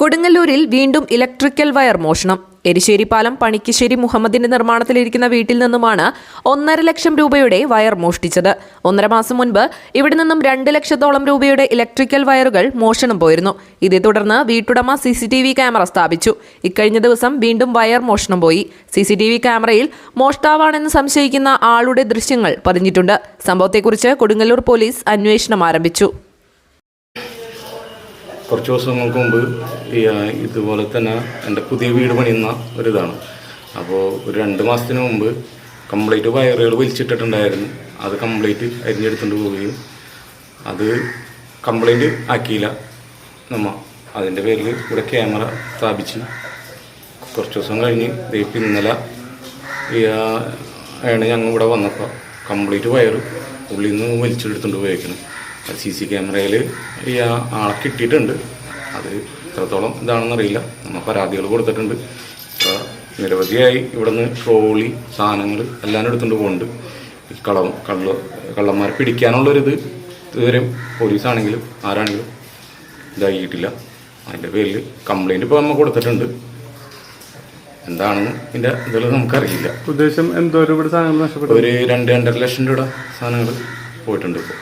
കൊടുങ്ങല്ലൂരിൽ വീണ്ടും electrical wire മോഷണം. എരിശ്ശേരി പാലം പണിക്കശ്ശേരി മുഹമ്മദിന്റെ നിർമ്മാണത്തിലിരിക്കുന്ന വീട്ടിൽ നിന്നുമാണ് ഒന്നര ലക്ഷം രൂപയുടെ വയർ മോഷ്ടിച്ചത്. ഒന്നര മാസം മുൻപ് ഇവിടെ നിന്നും രണ്ട് ലക്ഷത്തോളം രൂപയുടെ ഇലക്ട്രിക്കൽ വയറുകൾ മോഷണം പോയിരുന്നു. ഇതേ തുടർന്ന് വീട്ടുടമ C C T V camera സ്ഥാപിച്ചു. ഇക്കഴിഞ്ഞ ദിവസം വീണ്ടും വയർ മോഷണം പോയി. സി സി ടി വി ക്യാമറയിൽ മോഷ്ടാവാണെന്ന് സംശയിക്കുന്ന ആളുടെ ദൃശ്യങ്ങൾ പതിഞ്ഞിട്ടുണ്ട്. സംഭവത്തെക്കുറിച്ച് കൊടുങ്ങല്ലൂർ പോലീസ് അന്വേഷണം ആരംഭിച്ചു. കുറച്ച് ദിവസങ്ങൾക്ക് മുമ്പ് ഈ ഇതുപോലെ തന്നെ എന്റെ പുതിയ വീട് പണിയുന്ന ഒരിതാണ്. അപ്പോൾ ഒരു രണ്ട് മാസത്തിന് മുമ്പ് കംപ്ലീറ്റ് വയറുകൾ വലിച്ചിട്ടിട്ടുണ്ടായിരുന്നു. അത് കംപ്ലീറ്റ് അരിഞ്ഞെടുത്തുകൊണ്ട് പോവുകയും അത് കംപ്ലൈന്റ് ആക്കിയില്ല. നമ്മ അതിന്റെ പേരിൽ ഇവിടെ ക്യാമറ സ്ഥാപിച്ച് കുറച്ച് ദിവസം കഴിഞ്ഞ് ഇപ്പം ഇന്നലെ ആണ് ഞങ്ങൾ ഇവിടെ വന്നപ്പോൾ കംപ്ലീറ്റ് വയറ് ഉള്ളിൽ നിന്ന് വലിച്ചെടുത്തുകൊണ്ട് പോയേക്കണം. സി സി ക്യാമറയിൽ ഈ ആളെ കിട്ടിയിട്ടുണ്ട്. അത് എത്രത്തോളം ഇതാണെന്നറിയില്ല. നമ്മൾ പരാതികൾ കൊടുത്തിട്ടുണ്ട്. നിരവധിയായി ഇവിടെ നിന്ന് ട്രോളി സാധനങ്ങൾ എല്ലാം എടുത്തുകൊണ്ട് പോകുന്നുണ്ട് ഈ കള്ളം കള്ള കള്ളന്മാരെ പിടിക്കാനുള്ളൊരിത് ഇതുവരെ പോലീസാണെങ്കിലും ആരാണെങ്കിലും ഇതാക്കിയിട്ടില്ല അതിന്റെ പേരിൽ കംപ്ലൈന്റ് ഇപ്പോൾ നമ്മൾ കൊടുത്തിട്ടുണ്ട്. എന്താണെന്ന് ഇതിന്റെ ഇതിൽ നമുക്കറിയില്ല. ഉദ്ദേശം എന്തോ? സാധനങ്ങൾ നഷ്ടപ്പെട്ടു. ഒരു രണ്ട് രണ്ടര ലക്ഷം രൂപ സാധനങ്ങൾ പോയിട്ടുണ്ട് ഇപ്പോൾ